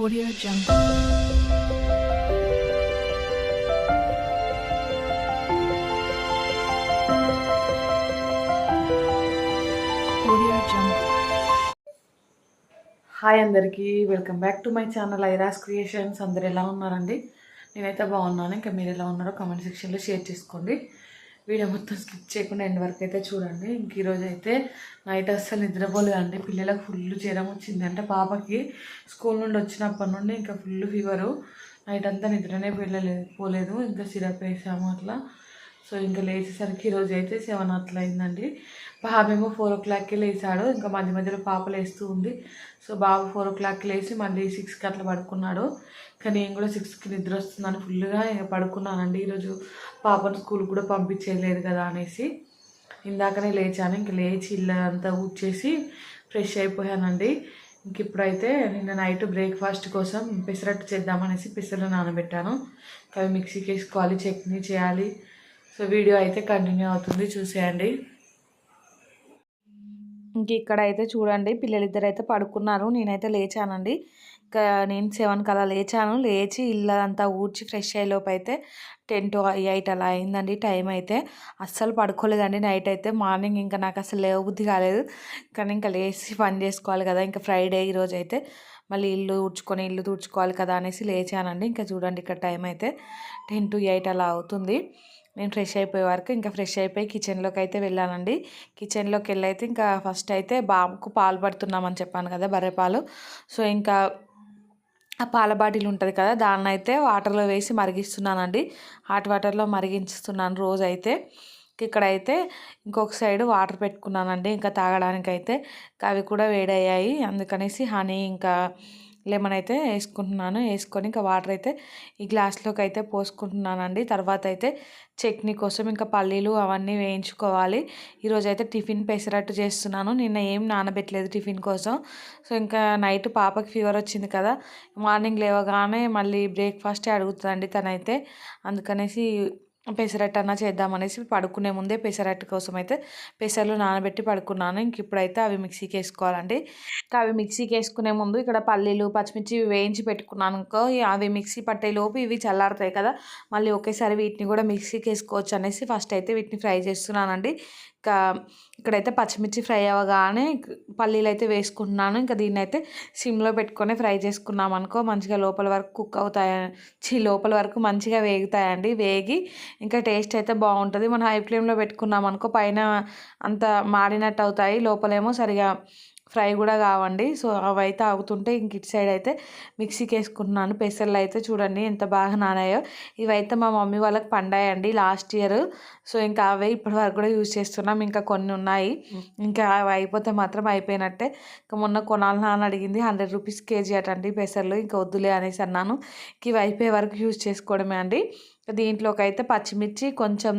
Audio Jungle. Hi అందరికీ welcome back to my channel ఐరాస్ creations అందరు ఎలా ఉన్నారండి? నేనైతే బాగున్నాను. ఇంకా మీరు ఎలా ఉన్నారో కామెంట్ సెక్షన్లో షేర్ చేసుకోండి. వీడియో మొత్తం స్కిప్ చేయకుండా ఎండ్ వరకు అయితే చూడండి. ఇంక ఈరోజు అయితే నైట్ అస్సలు నిద్రపోలేదండి పిల్లలకు ఫుల్ జ్వరం వచ్చింది అంటే పాపకి. స్కూల్ నుండి వచ్చినప్పటి నుండి ఇంకా ఫుల్ ఫీవరు నైట్ అంతా నిద్రనే పిల్లలేదు పోలేదు. ఇంకా సిరప్ వేసాము అట్లా. సో ఇంకా లేచేసరికి ఈరోజు అయితే సెవెన్ అట్లా అయిందండి బాబేమో ఫోర్ ఓ క్లాక్కి లేచాడు. ఇంకా మధ్య మధ్యలో పాప లేస్తూ ఉంది. సో బాబు ఫోర్ ఓ క్లాక్కి లేచి మళ్ళీ సిక్స్కి అట్లా పడుకున్నాడు. కానీ నేను కూడా సిక్స్కి నిద్ర వస్తుందని ఫుల్గా పడుకున్నానండి. ఈరోజు పాపను స్కూల్ కూడా పంపించేయలేదు కదా అనేసి ఇందాకనే లేచాను. ఇంక లేచి ఇల్లు అంతా ఊడ్చేసి ఫ్రెష్ అయిపోయానండి. ఇంక ఇప్పుడైతే నిన్న నైట్ బ్రేక్ఫాస్ట్ కోసం పెసరట్టు చేద్దామనేసి పెసలు నానబెట్టాను. అవి మిక్సీకి వేసుకోవాలి చట్నీ చేయాలి. సో వీడియో అయితే కంటిన్యూ అవుతుంది చూసేయండి. ఇంక ఇక్కడ అయితే చూడండి పిల్లలిద్దరు అయితే పడుకున్నారు నేనైతే లేచానండి. ఇంకా నేను సెవెన్కి అలా లేచాను లేచి ఇల్లు ఊడ్చి ఫ్రెష్ అయ్యేలోపు అయితే టెన్ టు ఎయిట్ అలా అయిందండి టైం అయితే. అస్సలు పడుకోలేదండి నైట్ అయితే మార్నింగ్ ఇంకా నాకు అసలు లేవబుద్ధి కాలేదు. కానీ ఇంకా లేచి పని చేసుకోవాలి కదా ఇంకా ఫ్రైడే ఈరోజు అయితే. మళ్ళీ ఇల్లు ఊడ్చుకొని ఇల్లు తుడుచుకోవాలి కదా అనేసి లేచానండి. ఇంకా చూడండి ఇక్కడ టైం అయితే టెన్ టు ఎయిట్ అలా అవుతుంది. నేను ఫ్రెష్ అయిపోయే వరకు ఇంకా ఫ్రెష్ అయిపోయి కిచెన్లోకి అయితే వెళ్ళానండి. కిచెన్లోకి వెళ్ళైతే ఇంకా ఫస్ట్ అయితే బాబుకు పాలు పడుతున్నామని చెప్పాను కదా బర్రె పాలు. సో ఇంకా ఆ పాల బాటిల్ ఉంటుంది కదా దాన్ని అయితే వాటర్లో వేసి మరిగిస్తున్నానండి. హాట్ వాటర్లో మరిగించుతున్నాను రోజు అయితే. ఇక్కడైతే ఇంకొక సైడ్ వాటర్ పెట్టుకున్నానండి ఇంకా తాగడానికి అయితే అవి కూడా వేడయ్యాయి అందుకనేసి హనీ ఇంకా లెమన్ అయితే వేసుకుంటున్నాను. వేసుకొని ఇంకా వాటర్ అయితే ఈ గ్లాస్లోకి అయితే పోసుకుంటున్నానండి. తర్వాత అయితే చట్నీ కోసం ఇంకా పల్లీలు అవన్నీ వేయించుకోవాలి. ఈరోజు అయితే టిఫిన్ పెసరట్టు చేస్తున్నాను. నిన్న ఏం నానబెట్టలేదు టిఫిన్ కోసం. సో ఇంకా నైట్ పాపకి ఫీవర్ వచ్చింది కదా మార్నింగ్ లేవగానే మళ్ళీ బ్రేక్ఫాస్టే అడుగుతుందండి తనైతే. అందుకనేసి పెసరట్టు అన్న చేద్దామనేసి పడుకునే ముందే పెసరట్టు కోసం అయితే పెసర్లు నానబెట్టి పడుకున్నాను. ఇంక ఇప్పుడైతే అవి మిక్సీకి వేసుకోవాలండి ఇంకా అవి మిక్సీకి వేసుకునే ముందు ఇక్కడ పల్లీలు పచ్చిమిర్చి వేయించి పెట్టుకున్నాను అనుకో అవి మిక్సీ పట్టేలోపు ఇవి చల్లారుతాయి కదా మళ్ళీ ఒకేసారి వీటిని కూడా మిక్సీకి వేసుకోవచ్చు అనేసి ఫస్ట్ అయితే వీటిని ఫ్రై చేస్తున్నానండి. ఇంకా ఇక్కడైతే పచ్చిమిర్చి ఫ్రై అవ్వగానే పల్లీలు అయితే వేసుకుంటున్నాను. ఇంకా దీన్ని అయితే సిమ్లో పెట్టుకొని ఫ్రై చేసుకున్నాం అనుకో మంచిగా లోపల వరకు కుక్ అవుతాయి. చి లోపల వరకు మంచిగా వేగుతాయండి వేగి ఇంకా టేస్ట్ అయితే బాగుంటుంది. మనం హై ఫ్లేమ్లో పెట్టుకున్నాం అనుకో పైన అంత మాడినట్టు అవుతాయి. లోపలేమో సరిగా ఫ్రై కూడా కావండి. సో అవైతే ఆగుతుంటే ఇంక ఇటు సైడ్ అయితే మిక్సీకి వేసుకుంటున్నాను. పెసర్లు అయితే చూడండి ఎంత బాగా నానాయో. ఇవైతే మా మమ్మీ వాళ్ళకి పండాయండి లాస్ట్ ఇయర్. సో ఇంకా అవే ఇప్పటి వరకు కూడా యూజ్ చేస్తున్నాం. ఇంకా కొన్ని ఉన్నాయి. ఇంకా అవి అయిపోతే మాత్రం అయిపోయినట్టే. ఇంకా మొన్న కొనాలని అని అడిగింది హండ్రెడ్ రూపీస్ కేజీ అటండి పెసర్లు ఇంకా వద్దులే అనేసి అన్నాను. ఇవి అయిపోయే వరకు యూజ్ చేసుకోవడమే అండి. దీంట్లోకి అయితే పచ్చిమిర్చి కొంచెం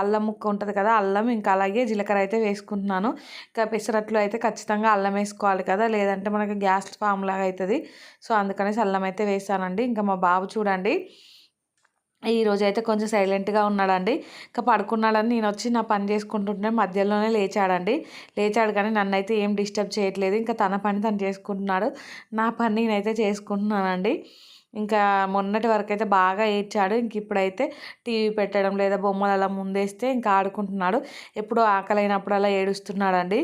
అల్లం ముక్క ఉంటుంది కదా అల్లం ఇంకా అలాగే జీలకర్ర అయితే వేసుకుంటున్నాను. ఇంకా పెసరట్లు అయితే ఖచ్చితంగా అల్లం వేసుకోవాలి కదా లేదంటే మనకి గ్యాస్ ఫామ్ లాగా అవుతుంది. సో అందుకనేసి అల్లం అయితే వేసానండి. ఇంకా మా బాబు చూడండి ఈరోజు అయితే కొంచెం సైలెంట్గా ఉన్నాడండి. ఇంకా పడుకున్నాడని నేను వచ్చి నా పని చేసుకుంటుంటే మధ్యలోనే లేచాడండి. లేచాడు కానీ నన్ను అయితే ఏం డిస్టర్బ్ చేయట్లేదు. ఇంకా తన పని తను చేసుకుంటున్నాడు. నా పని నేనైతే చేసుకుంటున్నానండి. ఇంకా మొన్నటి వరకు అయితే బాగా ఏడ్చాడు. ఇంక ఇప్పుడైతే టీవీ పెట్టడం లేదా బొమ్మలు అలా ముందేస్తే ఇంకా ఆడుకుంటున్నాడు. ఎప్పుడో ఆకలి అయినప్పుడు అలా ఏడుస్తున్నాడండి.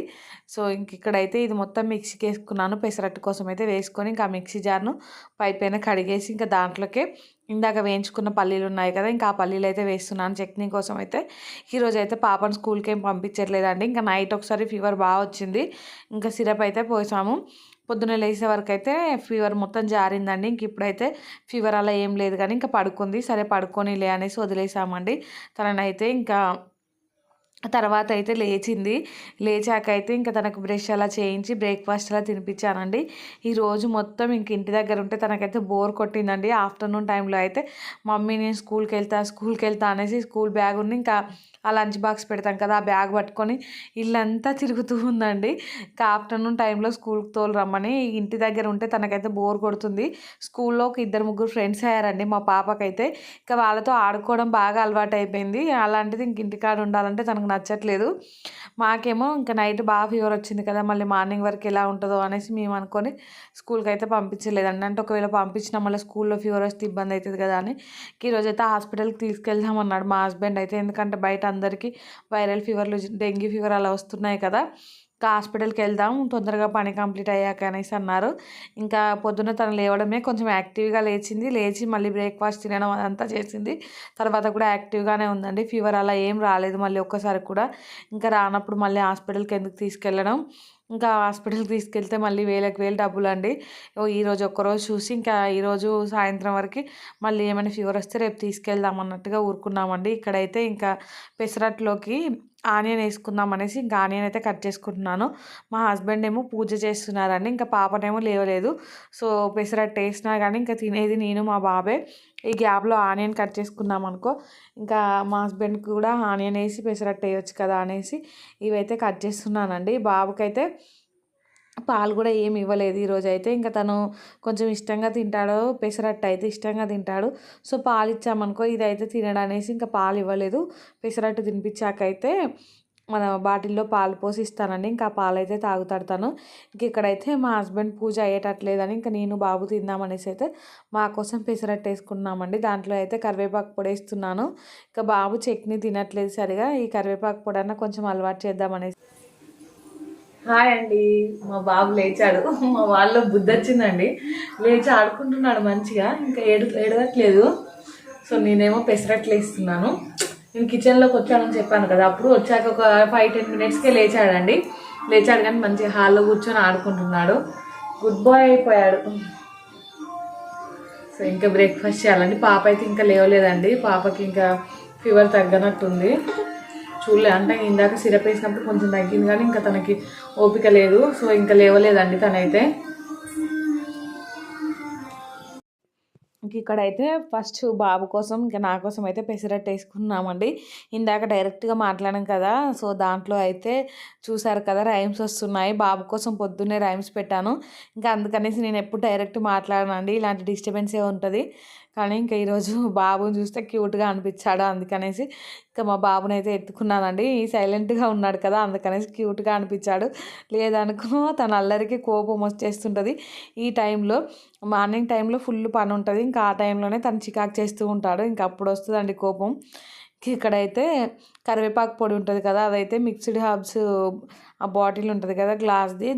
సో ఇంక ఇక్కడైతే ఇది మొత్తం మిక్సీకి వేసుకున్నాను పెసరట్టు కోసం అయితే వేసుకొని ఇంకా మిక్సీ జార్ను పై పైన కడిగేసి ఇంకా దాంట్లోకే ఇందాక వేయించుకున్న పల్లీలు ఉన్నాయి కదా ఇంకా ఆ పల్లీలు అయితే వేస్తున్నాను. చట్నీ కోసం అయితే ఈరోజు అయితే పాపను స్కూల్కి ఏం పంపించట్లేదండి. ఇంకా నైట్ ఒకసారి ఫీవర్ బాగా వచ్చింది. ఇంకా సిరప్ అయితే పోసాము. పొద్దున్న లేచే వరకు అయితే ఫీవర్ మొత్తం జారిందండి. ఇంక ఇప్పుడైతే ఫీవర్ అలా ఏం లేదు కానీ ఇంకా పడుకుంది. సరే పడుకొని లే అనేసి వదిలేసామండి. తననైతే ఇంకా తర్వాత అయితే లేచింది. లేచాక అయితే ఇంకా తనకు బ్రష్ అలా చేయించి బ్రేక్ఫాస్ట్ అలా తినిపించానండి. ఈరోజు మొత్తం ఇంక ఇంటి దగ్గర ఉంటే తనకైతే బోర్ కొట్టిందండి. ఆఫ్టర్నూన్ టైంలో అయితే మమ్మీ నేను స్కూల్కి వెళ్తా స్కూల్కి వెళ్తా అనేసి స్కూల్ బ్యాగ్ ఉంది. ఇంకా ఆ లంచ్ బాక్స్ పెడతాం కదా ఆ బ్యాగ్ పట్టుకొని ఇల్లంతా తిరుగుతూ ఉందండి. ఇంకా ఆఫ్టర్నూన్ టైంలో స్కూల్కి తోలు రమ్మని ఇంటి దగ్గర ఉంటే తనకైతే బోర్ కొడుతుంది. స్కూల్లో ఒక ఇద్దరు ముగ్గురు ఫ్రెండ్స్ అయ్యారండి మా పాపకైతే. ఇంకా వాళ్ళతో ఆడుకోవడం బాగా అలవాటు అయిపోయింది అలాంటిది ఇంక ఇంటికాడ ఉండాలంటే తనకు నచ్చట్లేదు. మాకేమో ఇంకా నైట్ బాగా ఫీవర్ వచ్చింది కదా మళ్ళీ మార్నింగ్ వరకు ఎలా ఉంటుందో అనేసి మేము అనుకొని స్కూల్కి అయితే పంపించలేదండి అంటే ఒకవేళ పంపించినా మళ్ళీ స్కూల్లో ఫీవర్ వస్తే ఇబ్బంది అవుతుంది కదా అని ఈరోజు అయితే హాస్పిటల్కి తీసుకెళ్దామన్నాడు మా హస్బెండ్ అయితే. ఎందుకంటే బయట అందరికీ వైరల్ ఫీవర్లు డెంగ్యూ ఫీవర్ అలా వస్తున్నాయి కదా. హాస్పిటల్కి వెళ్దాం తొందరగా పని కంప్లీట్ అయ్యాక అనేసి అన్నారు. ఇంకా పొద్దున్న తను లేవడమే కొంచెం యాక్టివ్గా లేచింది. లేచి మళ్ళీ బ్రేక్ఫాస్ట్ తినడం అదంతా చేసింది. తర్వాత కూడా యాక్టివ్గానే ఉందండి. ఫీవర్ అలా ఏం రాలేదు మళ్ళీ ఒక్కసారి కూడా. ఇంకా రానప్పుడు మళ్ళీ హాస్పిటల్కి ఎందుకు తీసుకెళ్ళడం? ఇంకా హాస్పిటల్కి తీసుకెళ్తే మళ్ళీ వేలకు వేలు డబ్బులు అండి ఓ ఈరోజు ఒక్కరోజు చూసి ఇంకా ఈరోజు సాయంత్రం వరకు మళ్ళీ ఏమైనా ఫీవర్ వస్తే రేపు తీసుకెళ్దాం అన్నట్టుగా ఊరుకున్నామండి. ఇక్కడైతే ఇంకా పెసరట్లోకి ఆనియన్ వేసుకుందాం అనేసి ఇంకా ఆనియన్ అయితే కట్ చేసుకుంటున్నాను. మా హస్బెండ్ ఏమో పూజ చేస్తున్నారండి. ఇంకా పాపనేమో లేవలేదు. సో పెసరట్టు వేసినా కానీ ఇంకా తినేది నేను మా బాబే. ఈ గ్యాప్లో ఆనియన్ కట్ చేసుకున్నాం అనుకో. ఇంకా మా హస్బెండ్కి కూడా ఆనియన్ వేసి పెసరట్టు వేయొచ్చు కదా అనేసి ఇవైతే కట్ చేస్తున్నానండి. బాబుకైతే పాలు కూడా ఏమి ఇవ్వలేదు ఈరోజు అయితే ఇంకా తను కొంచెం ఇష్టంగా తింటాడు పెసరట్టు అయితే ఇష్టంగా తింటాడు. సో పాలు ఇచ్చామనుకో ఇదైతే తినడనేసి ఇంకా పాలు ఇవ్వలేదు. పెసరట్టు తినిపించాకైతే మన బాటిల్లో పాలు పోసి ఇస్తానండి. ఇంకా పాలు అయితే తాగుతాడు తను. ఇంక ఇక్కడైతే మా హస్బెండ్ పూజ అయ్యేటట్లేదని ఇంకా నేను బాబు తిందామనేసి అయితే మా కోసం పెసరట్టు వేసుకున్నామండి. దాంట్లో అయితే కరివేపాకు పొడి వేస్తున్నాను. ఇంకా బాబు చట్నీ తినట్లేదు సరిగా. ఈ కరివేపాకు పొడి అన్న కొంచెం అలవాటు చేద్దామనేసి హాయ్ అండి. మా బాబు లేచాడు. మా వాళ్ళ బుద్ధి వచ్చిందండి. లేచి ఆడుకుంటున్నాడు మంచిగా. ఇంకా ఏడు ఏడవట్లేదు. సో నేనేమో పెసరట్లు వేస్తున్నాను. నేను కిచెన్లోకి వచ్చానని చెప్పాను కదా. అప్పుడు వచ్చాక ఒక ఫైవ్ టెన్ మినిట్స్కే లేచాడండి. లేచాడు కానీ మంచిగా హాల్లో కూర్చొని ఆడుకుంటున్నాడు. గుడ్ బాయ్ అయిపోయాడు. సో ఇంకా బ్రేక్ఫాస్ట్ చేయాలండి. పాప అయితే ఇంకా లేవలేదండి. పాపకి ఇంకా ఫీవర్ తగ్గనట్టుంది. చూడలే. అంటే ఇందాక సిరప్ వేసినప్పుడు కొంచెం తగ్గింది కానీ ఇంకా తనకి ఓపిక లేదు. సో ఇంకా లేవలేదండి తనైతే. ఇంక ఇక్కడైతే ఫస్ట్ బాబు కోసం ఇంకా నా కోసం అయితే పెసరట్టు వేసుకున్నామండి. ఇందాక డైరెక్ట్గా మాట్లాడాం కదా సో దాంట్లో అయితే చూసారు కదా రైమ్స్ వస్తున్నాయి. బాబు కోసం పొద్దున్నే రైమ్స్ పెట్టాను. ఇంకా అందుకనేసి నేను ఎప్పుడు డైరెక్ట్ మాట్లాడనండి. ఇలాంటి డిస్టర్బెన్సే ఉంటుంది. కానీ ఇంకా ఈరోజు బాబుని చూస్తే క్యూట్గా అనిపించాడు అందుకనేసి ఇంకా మా బాబుని అయితే ఎత్తుకున్నానండి సైలెంట్గా ఉన్నాడు కదా అందుకనేసి క్యూట్గా అనిపించాడు. లేదనుకో తన అల్లరికి కోపం వచ్చేస్తుంటుంది. ఈ టైంలో మార్నింగ్ టైంలో ఫుల్ పని ఉంటుంది. ఇంకా ఆ టైంలోనే తను చికాకు చేస్తూ ఉంటాడు. ఇంకా అప్పుడు వస్తుందండి కోపం. ఇక్కడైతే కరివేపాకు పొడి ఉంటుంది కదా అదైతే మిక్స్డ్ హర్బ్స్ ఆ బాటిల్ ఉంటుంది కదా గ్లాస్ది.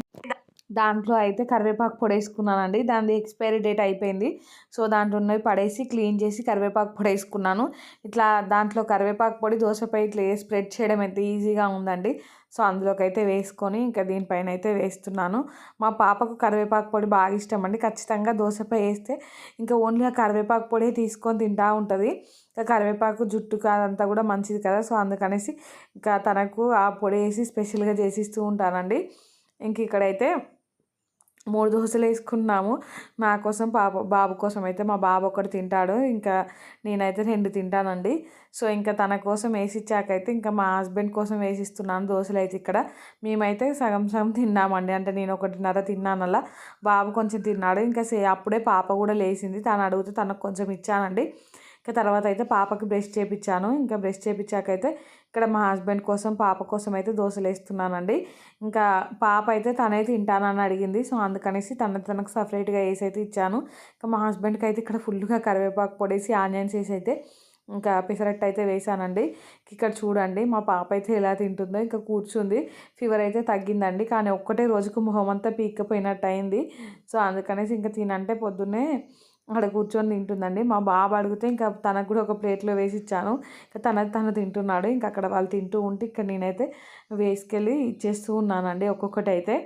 దాంట్లో అయితే కరివేపాకు పొడి వేసుకున్నానండి దాని ఎక్స్పైరీ డేట్ అయిపోయింది. సో దాంట్లో ఉన్నవి పడేసి క్లీన్ చేసి కరివేపాకు పొడి వేసుకున్నాను ఇట్లా దాంట్లో కరివేపాకు పొడి దోశపై ఇట్లా స్ప్రెడ్ చేయడం ఎంత ఈజీగా ఉందండి. సో అందులోకి అయితే వేసుకొని ఇంకా దీనిపైన అయితే వేస్తున్నాను. మా పాపకు కరివేపాకు పొడి బాగా ఇష్టం అండి. ఖచ్చితంగా దోశపై వేస్తే ఇంకా ఓన్లీ ఆ కరివేపాకు పొడి తీసుకొని తింటూ ఉంటుంది. ఇంకా కరివేపాకు జుట్టు కాదంతా కూడా మంచిది కదా. సో అందుకనేసి ఇంకా తనకు ఆ పొడి వేసి స్పెషల్గా చేసిస్తూ ఉంటానండి. ఇంక ఇక్కడైతే మూడు దోశలు వేసుకున్నాము. నా కోసం పాప బాబు కోసం అయితే మా బాబు ఒకటి తింటాడు. ఇంకా నేనైతే రెండు తింటానండి. సో ఇంకా తన కోసం వేసి ఇచ్చాకైతే ఇంకా మా హస్బెండ్ కోసం వేసిస్తున్నాను దోశలు అయితే ఇక్కడ. మేమైతే సగం సగం తిన్నామండి. అంటే నేను ఒకటిన్నర తిన్నాను అలా బాబు కొంచెం తిన్నాడు. ఇంకా సే అప్పుడే పాప కూడా లేచింది. తను అడిగితే తనకు కొంచెం ఇచ్చానండి. ఇంకా తర్వాత అయితే పాపకి బ్రష్ చేయించాను ఇంకా బ్రష్ చేయించాకైతే ఇక్కడ మా హస్బెండ్ కోసం పాప కోసం అయితే దోశలు వేస్తున్నానండి. ఇంకా పాప అయితే తనే తింటానని అడిగింది. సో అందుకనేసి తన తనకు సపరేట్గా వేసి అయితే ఇచ్చాను. ఇంకా మా హస్బెండ్కి అయితే ఇక్కడ ఫుల్గా కరివేపాకు పొడేసి ఆనియన్స్ వేసి అయితే ఇంకా పెసరట్టు అయితే వేసానండి. ఇక్కడ చూడండి మా పాప అయితే ఎలా తింటుందో. ఇంకా కూర్చుంది. ఫీవర్ అయితే తగ్గిందండి. కానీ ఒక్కటే రోజుకు మొహం అంతా పీక్కపోయినట్టు అయింది. సో అందుకనేసి ఇంకా తినంటే పొద్దున్నే అక్కడ కూర్చొని తింటుందండి. మా బాబు అడిగితే ఇంకా తనకు కూడా ఒక ప్లేట్లో వేసి ఇచ్చాను. ఇంకా తన తను తింటున్నాడు. ఇంకా అక్కడ వాళ్ళు తింటూ ఉంటే ఇక్కడ నేనైతే వేసుకెళ్ళి ఇచ్చేస్తూ ఉన్నానండి ఒక్కొక్కటి అయితే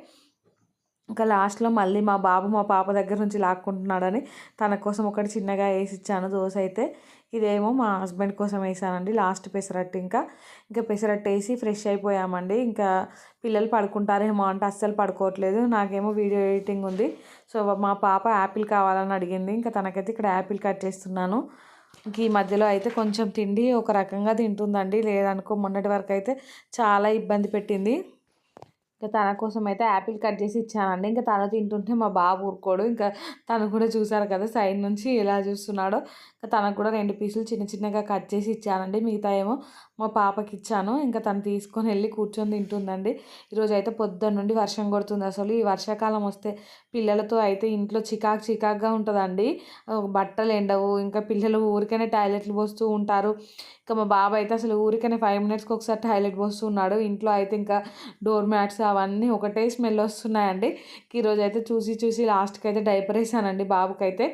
ఇంకా లాస్ట్లో మళ్ళీ మా బాబు మా పాప దగ్గర నుంచి లాక్కుంటున్నాడని తన కోసం ఒకటి చిన్నగా వేసి ఇచ్చాను దోశ అయితే. ఇదేమో మా హస్బెండ్ కోసం వేసానండి. లాస్ట్ పెసరట్టు ఇంకా. ఇంకా పెసరట్టు వేసి ఫ్రెష్ అయిపోయామండి. ఇంకా పిల్లలు పడుకుంటారేమో అంటే అస్సలు పడుకోవట్లేదు. నాకేమో వీడియో ఎడిటింగ్ ఉంది. సో మా పాప యాపిల్ కావాలని అడిగింది. ఇంకా తనకైతే ఇక్కడ యాపిల్ కట్ చేస్తున్నాను. ఇంక ఈ మధ్యలో అయితే కొంచెం తిండి ఒక రకంగా తింటుందండి. లేదనుకో మొన్నటి వరకు అయితే చాలా ఇబ్బంది పెట్టింది. ఇంకా తన కోసం అయితే యాపిల్ కట్ చేసి ఇచ్చానండి. ఇంకా తను తింటుంటే మా బాబు ఊరుకోడు. ఇంకా తను కూడా చూసారు కదా సైడ్ నుంచి ఎలా చూస్తున్నాడో. తనకు కూడా రెండు పీసులు చిన్న చిన్నగా కట్ చేసి ఇచ్చానండి. మిగతా ఏమో మా పాపకి ఇచ్చాను. ఇంకా తను తీసుకొని వెళ్ళి కూర్చొని తింటుందండి. ఈరోజు అయితే పొద్దున్న నుండి వర్షం కొడుతుంది. అసలు ఈ వర్షాకాలం వస్తే పిల్లలతో అయితే ఇంట్లో చికాకు చికాకుగా ఉంటుందండి. బట్టలు ఎండవు. ఇంకా పిల్లలు ఊరికనే టాయిలెట్లు పోస్తూ ఉంటారు. ఇంకా మా బాబు అయితే అసలు ఊరికనే ఫైవ్ మినిట్స్కి ఒకసారి టాయిలెట్ పోస్తున్నాడు. ఇంట్లో అయితే ఇంకా డోర్ మ్యాట్స్ అవన్నీ ఒకటే స్మెల్ వస్తున్నాయండి. ఈరోజు అయితే చూసి చూసి లాస్ట్కి అయితే డైపర్ వేసానండి బాబుకైతే.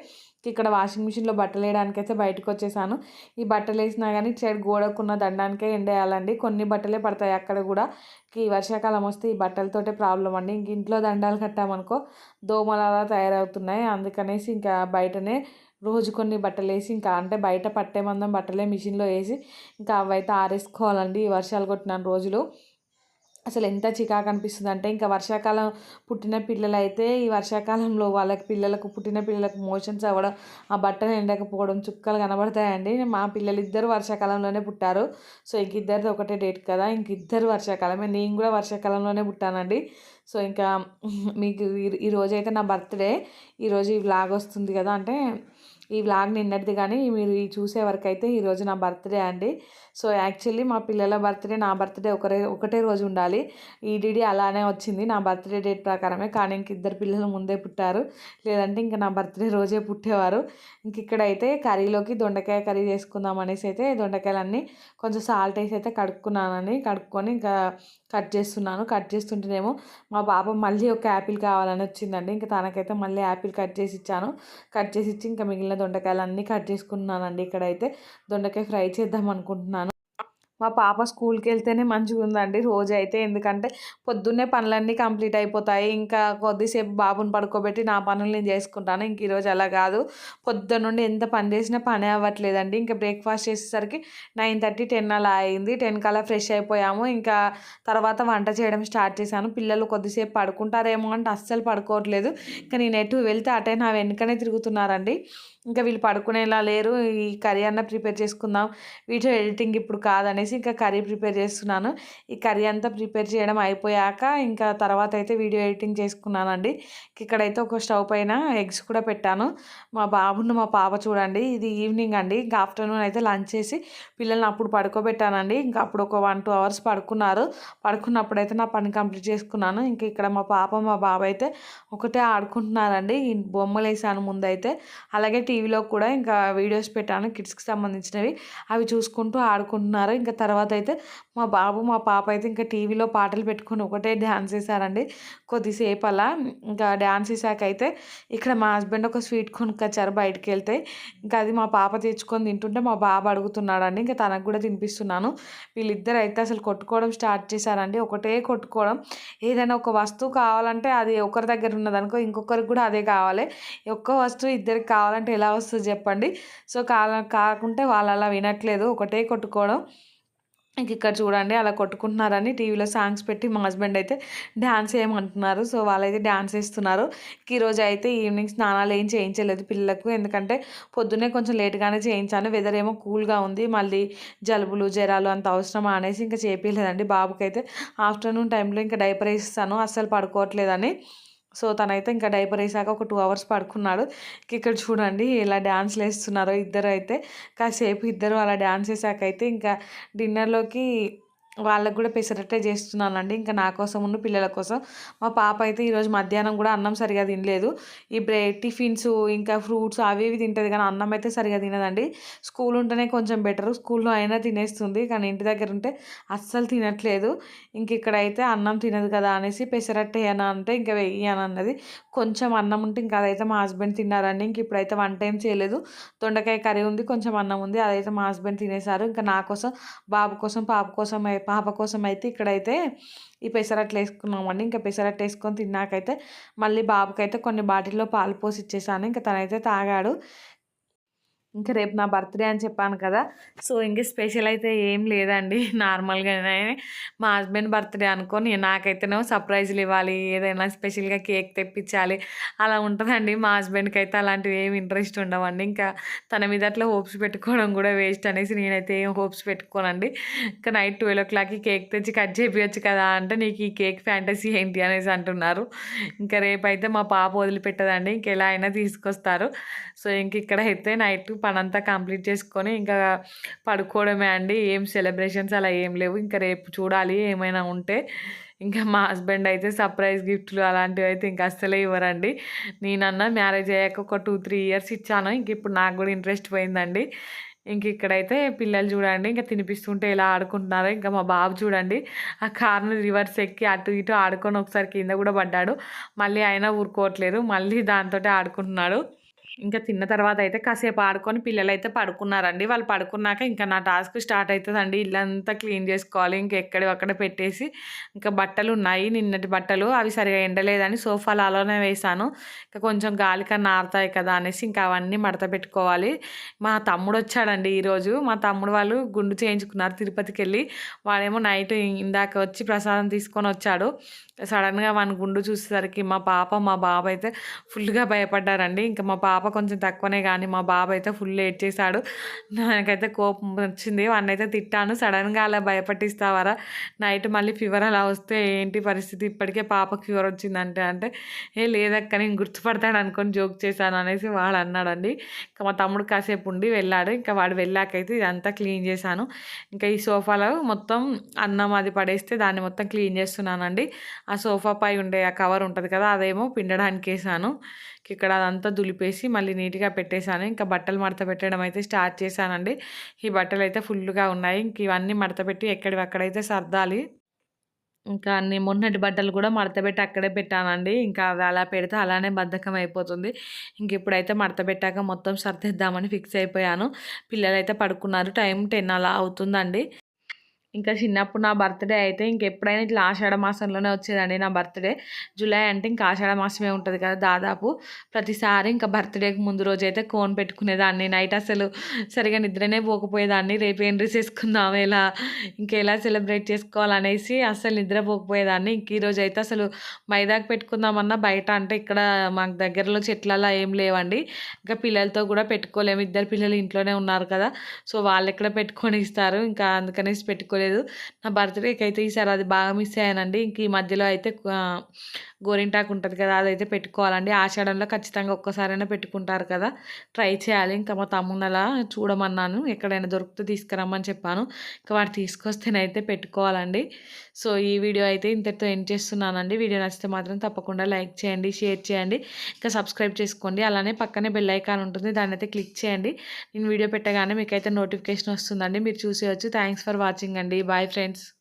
ఇక్కడ వాషింగ్ మిషన్లో బట్టలు వేయడానికి అయితే బయటకు వచ్చేసాను. ఈ బట్టలు వేసినా కానీ సైడ్ గోడకున్న దండానికే ఎండేయాలండి. కొన్ని బట్టలే పడతాయి అక్కడ కూడా. ఈ వర్షాకాలం వస్తే ఈ బట్టలతోటే ప్రాబ్లం అండి. ఇంక ఇంట్లో దండాలు కట్టామనుకో దోమలు అలా తయారవుతున్నాయి. అందుకనేసి ఇంకా బయటనే రోజు కొన్ని బట్టలు వేసి ఇంకా అంటే బయట పట్టే మందం బట్టలే మిషన్లో వేసి ఇంకా అవైతే ఆరేసుకోవాలండి. ఈ వర్షాలు కొట్టిన రోజులు. అసలు ఎంత చికాకు అనిపిస్తుంది అంటే ఇంకా వర్షాకాలం పుట్టిన పిల్లలు అయితే ఈ వర్షాకాలంలో వాళ్ళకి పిల్లలకు పుట్టిన పిల్లలకు మోషన్స్ అవ్వడం ఆ బట్టలు ఎండకపోవడం చుక్కలు కనబడతాయండి. మా పిల్లలు ఇద్దరు వర్షాకాలంలోనే పుట్టారు. సో ఇంక ఇద్దరిది ఒకటే డేట్ కదా. ఇంక ఇద్దరు వర్షాకాలమే. నేను కూడా వర్షాకాలంలోనే పుట్టానండి. సో ఇంకా మీకు ఈరోజు అయితే నా బర్త్డే. ఈరోజు ఈ వ్లాగ్ వస్తుంది కదా అంటే ఈ వ్లాగ్ నిన్నటిది కానీ మీరు చూసే వరకు అయితే ఈరోజు నా బర్త్డే అండి. సో యాక్చువల్లీ మా పిల్లల బర్త్డే నా బర్త్డే ఒకరే ఒకటే రోజు ఉండాలి. ఈడీడీ అలానే వచ్చింది. నా బర్త్డే డేట్ ప్రకారమే కానీ ఇంక ఇద్దరు పిల్లలు ముందే పుట్టారు. లేదంటే ఇంకా నా బర్త్డే రోజే పుట్టేవారు. ఇంక ఇక్కడైతే కర్రీలోకి దొండకాయ కర్రీ చేసుకుందాం అనేసి అయితే దొండకాయలన్నీ కొంచెం సాల్ట్ వేసి అయితే కడుక్కున్నానని కడుక్కొని ఇంకా కట్ చేస్తున్నాను. కట్ చేస్తుంటేనేమో మా పాప మళ్ళీ ఒక యాపిల్ కావాలని వచ్చిందండి. ఇంకా తనకైతే మళ్ళీ యాపిల్ కట్ చేసి ఇచ్చాను. కట్ చేసి ఇచ్చి ఇంకా మిగిలిన దొండకాయలు అన్నీ కట్ చేసుకున్నానండి. ఇక్కడైతే దొండకాయ ఫ్రై చేద్దాం అనుకుంటున్నాను. మా పాప స్కూల్కి వెళ్తేనే మంచిగా ఉందండి రోజు అయితే ఎందుకంటే పొద్దున్నే పనులన్నీ కంప్లీట్ అయిపోతాయి. ఇంకా కొద్దిసేపు బాబుని పడుకోబెట్టి నా పనులు నేను చేసుకుంటాను. ఇంక ఈరోజు అలా కాదు. పొద్దున్న నుండి ఎంత పని చేసినా పని అవ్వట్లేదండి. ఇంకా బ్రేక్ఫాస్ట్ చేసేసరికి నైన్ థర్టీ టెన్ అలా అయింది. టెన్ కల్లా ఫ్రెష్ అయిపోయాము. ఇంకా తర్వాత వంట చేయడం స్టార్ట్ చేశాను. పిల్లలు కొద్దిసేపు పడుకుంటారేమో అంటే అస్సలు పడుకోవట్లేదు. ఇంకా నేను ఎటు వెళ్తే అటే నా వెనుకనే తిరుగుతున్నారండి. ఇంకా వీళ్ళు పడుకునేలా లేరు. ఈ కర్రీ అన్న ప్రిపేర్ చేసుకుందాం. వీడియో ఎడిటింగ్ ఇప్పుడు కాదనేసి ఇంకా కర్రీ ప్రిపేర్ చేస్తున్నాను. ఈ కర్రీ అంతా ప్రిపేర్ చేయడం అయిపోయాక ఇంకా తర్వాత అయితే వీడియో ఎడిటింగ్ చేసుకున్నానండి. ఇక్కడైతే ఒక స్టవ్ పైన ఎగ్స్ కూడా పెట్టాను. మా బాబును మా పాప చూడండి. ఇది ఈవినింగ్ అండి. ఇంకా ఆఫ్టర్నూన్ అయితే లంచ్ చేసి పిల్లల్ని అప్పుడు పడుకోబెట్టానండి. ఇంకా అప్పుడు ఒక వన్ టూ అవర్స్ పడుకున్నారు. పడుకున్నప్పుడు అయితే నా పని కంప్లీట్ చేసుకున్నాను. ఇంకా ఇక్కడ మా పాప మా బాబు అయితే ఒకటే ఆడుకుంటున్నారండి. బొమ్మలు వేసాను ముందైతే. అలాగే టీవీలో కూడా ఇంకా వీడియోస్ పెట్టాను కిడ్స్కి సంబంధించినవి. అవి చూసుకుంటూ ఆడుకుంటున్నారు. ఇంకా తర్వాత అయితే మా బాబు మా పాప అయితే ఇంకా టీవీలో పాటలు పెట్టుకొని ఒకటే డ్యాన్స్ వేసారండి కొద్దిసేపు అలా ఇంకా డ్యాన్స్ వేసాక అయితే ఇక్కడ మా హస్బెండ్ ఒక స్వీట్ కొనుక్కొచ్చారు బయటికి వెళ్తే ఇంకా అది మా పాప తెచ్చుకొని తింటుంటే మా బాబు అడుగుతున్నాడండి. ఇంకా తనకు కూడా తినిపిస్తున్నాను. వీళ్ళిద్దరు అయితే అసలు కొట్టుకోవడం స్టార్ట్ చేశారండి. ఒకటే కొట్టుకోవడం. ఏదైనా ఒక వస్తువు కావాలంటే అది ఒకరి దగ్గర ఉన్నదనుకో ఇంకొకరికి కూడా అదే కావాలి. ఒక్క వస్తువు ఇద్దరికి కావాలంటే ఎలా ఎలా వస్తుంది చెప్పండి. సో కా కాకుంటే వాళ్ళు అలా వినట్లేదు. ఒకటే కొట్టుకోవడం. ఇంక ఇక్కడ చూడండి అలా కొట్టుకుంటున్నారని టీవీలో సాంగ్స్ పెట్టి మా హస్బెండ్ అయితే డ్యాన్స్ చేయమంటున్నారు సో వాళ్ళైతే డ్యాన్స్ వేస్తున్నారు. ఈరోజు అయితే ఈవినింగ్ స్నానాలు ఏం చేయించలేదు పిల్లలకు. ఎందుకంటే పొద్దున్నే కొంచెం లేట్గానే చేయించాను. వెదర్ ఏమో కూల్గా ఉంది. మళ్ళీ జలుబులు జ్వరాలు అంత అవసరం అనేసి ఇంకా చేపించలేదండి బాబుకైతే ఆఫ్టర్నూన్ టైంలో ఇంకా డైపర్ వేస్తాను అస్సలు పడుకోవట్లేదని. సో తనైతే ఇంకా డైపర్ వేసాక ఒక టూ అవర్స్ పడుకున్నాడు. ఇక్కడ చూడండి ఇలా డ్యాన్స్లు వేస్తున్నారో ఇద్దరు అయితే కాసేపు ఇద్దరు అలా డ్యాన్స్ వేసాక అయితే ఇంకా డిన్నర్లోకి వాళ్ళకు కూడా పెసరట్టే చేస్తున్నానండి. ఇంకా నా కోసం ఉన్న పిల్లల కోసం. మా పాప అయితే ఈరోజు మధ్యాహ్నం కూడా అన్నం సరిగా తినలేదు. ఈ బ్రెడ్ టిఫిన్స్ ఇంకా ఫ్రూట్స్ అవి ఇవి తింటుంది. కానీ అన్నం అయితే సరిగా తినదండి. స్కూల్ ఉంటేనే కొంచెం బెటర్. స్కూల్లో అయినా తినేస్తుంది. కానీ ఇంటి దగ్గర ఉంటే అస్సలు తినట్లేదు. ఇంక ఇక్కడైతే అన్నం తినదు కదా అనేసి పెసరట్టే అని అంటే ఇంకా వెయ్యి అని అన్నది. కొంచెం అన్నం ఉంటే ఇంకా అదైతే మా హస్బెండ్ తిన్నారండి. ఇంక ఇప్పుడైతే వన్ టైం చేయలేదు. దొండకాయ కర్రీ ఉంది కొంచెం అన్నం ఉంది. అదైతే మా హస్బెండ్ తినేశారు. ఇంకా నా కోసం బాబు కోసం పాప కోసం పాప కోసం అయితే ఇక్కడైతే ఈ పెసరట్లు వేసుకున్నామండి. ఇంకా పెసరట్టు వేసుకొని తిన్నాకైతే మళ్ళీ బాబుకైతే కొన్ని బాటిల్లో పాలు పోసి ఇచ్చేసాను ఇంకా తనైతే తాగాడు. ఇంకా రేపు నా బర్త్డే అని చెప్పాను కదా. సో ఇంక స్పెషల్ అయితే ఏం లేదండి. నార్మల్గానే మా హస్బెండ్ బర్త్డే అనుకోని నాకైతేనేమో సర్ప్రైజ్లు ఇవ్వాలి ఏదైనా స్పెషల్గా కేక్ తెప్పించాలి. అలా ఉంటుందండి. మా హస్బెండ్కి అయితే అలాంటివి ఏమి ఇంట్రెస్ట్ ఉండవండి. ఇంకా తన మీద అట్లా హోప్స్ పెట్టుకోవడం కూడా వేస్ట్ అనేసి నేనైతే ఏం హోప్స్ పెట్టుకోనండి. ఇంకా నైట్ ట్వెల్వ్ ఓ క్లాక్కి కేక్ తెచ్చి కట్ చేపించచ్చు కదా అంటే నీకు ఈ కేక్ ఫ్యాంటసీ ఏంటి అనేసి అంటున్నారు. ఇంకా రేపు అయితే మా పాప వదిలిపెట్టదండి. ఇంకెలా అయినా తీసుకొస్తారు. సో ఇంక ఇక్కడ అయితే నైట్ పనంతా కంప్లీట్ చేసుకొని ఇంకా పడుకోవడమే అండి. ఏం సెలబ్రేషన్స్ అలా ఏం లేవు. ఇంకా రేపు చూడాలి ఏమైనా ఉంటే. ఇంకా మా హస్బెండ్ అయితే సర్ప్రైజ్ గిఫ్ట్లు అలాంటివి అయితే ఇంకా అస్సలే ఇవ్వరండి. నేనన్నా మ్యారేజ్ అయ్యాక ఒక టూ త్రీ ఇయర్స్ ఇచ్చాను. ఇంక ఇప్పుడు నాకు కూడా ఇంట్రెస్ట్ పోయిందండి. ఇంక ఇక్కడైతే పిల్లలు చూడండి. ఇంకా తినిపిస్తుంటే ఎలా ఆడుకుంటున్నారు ఇంకా మా బాబు చూడండి. ఆ కార్ను రివర్స్ ఎక్కి అటు ఇటు ఆడుకొని ఒకసారి కింద కూడా పడ్డాడు. మళ్ళీ అయినా ఊరుకోవట్లేదు. మళ్ళీ దాంతో ఆడుకుంటున్నాడు. ఇంకా తిన్న తర్వాత అయితే కాసేపు ఆడుకొని పిల్లలు అయితే పడుకున్నారండి. వాళ్ళు పడుకున్నాక ఇంకా నా టాస్క్ స్టార్ట్ అవుతుందండి ఇల్లంతా క్లీన్ చేసుకోవాలి. ఇంకా ఎక్కడి అక్కడ పెట్టేసి ఇంకా బట్టలు ఉన్నాయి. నిన్నటి బట్టలు అవి సరిగా ఎండలేదని సోఫాలు అలానే వేసాను ఇంకా కొంచెం గాలి కన్నా ఆరుతాయి కదా అనేసి ఇంకా అవన్నీ మడత పెట్టుకోవాలి. మా తమ్ముడు వచ్చాడండి ఈరోజు. మా తమ్ముడు వాళ్ళు గుండు చేయించుకున్నారు తిరుపతికి వెళ్ళి వాడేమో నైట్ ఇందాక వచ్చి ప్రసాదం తీసుకొని వచ్చాడు. సడన్గా వాని గుండు చూసేసరికి మా పాప మా బాబు అయితే ఫుల్గా భయపడ్డారండి. ఇంకా మా పాప పాప కొంచెం తక్కువనే కానీ మా బాబు అయితే ఫుల్ ఏడ్చేశాడు నాకైతే కోపం వచ్చింది. వాడిని అయితే తిట్టాను. సడన్గా అలా భయపట్టిస్తావారా? నైట్ మళ్ళీ ఫీవర్ అలా వస్తే ఏంటి పరిస్థితి? ఇప్పటికే పాపకు ఫీవర్ వచ్చిందంటే అంటే ఏ లేదక్క నేను గుర్తుపడతాడు అనుకొని జోక్ చేశాను అనేసి వాడు అన్నాడండి. ఇంకా మా తమ్ముడు కాసేపు ఉండి వెళ్ళాడు. ఇంకా వాడు వెళ్ళాకైతే ఇదంతా క్లీన్ చేశాను. ఇంకా ఈ సోఫాలో మొత్తం అన్నం అది పడేస్తే దాన్ని మొత్తం క్లీన్ చేస్తున్నానండి. ఆ సోఫా పై ఉండే ఆ కవర్ ఉంటుంది కదా అదేమో పిండడానికి వేసాను ఇక్కడ అదంతా దులిపేసి మళ్ళీ నీట్గా పెట్టేశాను. ఇంకా బట్టలు మడత పెట్టడం అయితే స్టార్ట్ చేశానండి. ఈ బట్టలు అయితే ఫుల్గా ఉన్నాయి. ఇంక ఇవన్నీ మడత పెట్టి ఎక్కడివక్కడైతే సర్దాలి. ఇంకా అన్ని మొన్నటి బట్టలు కూడా మడతపెట్టి అక్కడే పెట్టానండి. ఇంకా అవి అలా పెడితే అలానే బద్ధకం అయిపోతుంది. ఇంక ఇప్పుడైతే మడత పెట్టాక మొత్తం సర్దేద్దామని ఫిక్స్ అయిపోయాను. పిల్లలు అయితే పడుకున్నారు. టైం టెన్ అలా అవుతుందండి. ఇంకా చిన్నప్పుడు నా బర్త్డే అయితే ఇంకెప్పుడైనా ఇట్లా ఆషాఢ మాసంలోనే వచ్చేదండి నా బర్త్డే. జూలై అంటే ఇంకా ఆషాఢ మాసమే ఉంటుంది కదా దాదాపు. ప్రతిసారి ఇంకా బర్త్డేకి ముందు రోజు అయితే కోన్ పెట్టుకునేదాన్ని. నైట్ అసలు సరిగా నిద్రనే పోకపోయేదాన్ని. రేపు ఏం డ్రెస్ వేసుకుందాం ఎలా ఇంకెలా సెలబ్రేట్ చేసుకోవాలనేసి అసలు నిద్రపోకపోయేదాన్ని ఇంక ఈరోజు అయితే అసలు మైదాకు పెట్టుకుందామన్నా బయట అంటే ఇక్కడ మాకు దగ్గరలో చెట్లలో ఏం లేవండి. ఇంకా పిల్లలతో కూడా పెట్టుకోలేము. ఇద్దరు పిల్లలు ఇంట్లోనే ఉన్నారు కదా. సో వాళ్ళు ఎక్కడ పెట్టుకొని ఇస్తారు. ఇంకా అందుకనేసి పెట్టుకోలేదు. లేదు. నా బర్త్డేకి అయితే ఈసారి అది బాగా మిస్ అయ్యానండి. ఇంక ఈ మధ్యలో అయితే గోరింటాకు ఉంటుంది కదా అదైతే పెట్టుకోవాలండి. ఆషాఢంలో ఖచ్చితంగా ఒక్కసారైనా పెట్టుకుంటారు కదా. ట్రై చేయాలి. ఇంకా మా తమ్ముడు అలా చూడమన్నాను. ఎక్కడైనా దొరికితే తీసుకురమ్మని చెప్పాను. ఇంకా వాడు తీసుకొస్తేనైతే పెట్టుకోవాలండి. సో ఈ వీడియో అయితే ఇంతటితో ఎండ్ చేస్తున్నానండి. వీడియో నచ్చితే మాత్రం తప్పకుండా లైక్ చేయండి షేర్ చేయండి. ఇంకా సబ్స్క్రైబ్ చేసుకోండి. అలానే పక్కనే బెల్ ఐకాన్ ఉంటుంది. దాన్ని అయితే క్లిక్ చేయండి. నేను వీడియో పెట్టగానే మీకైతే నోటిఫికేషన్ వస్తుందండి. మీరు చూసేయచ్చు. థ్యాంక్స్ ఫర్ వాచింగ్ అండి. Bye friends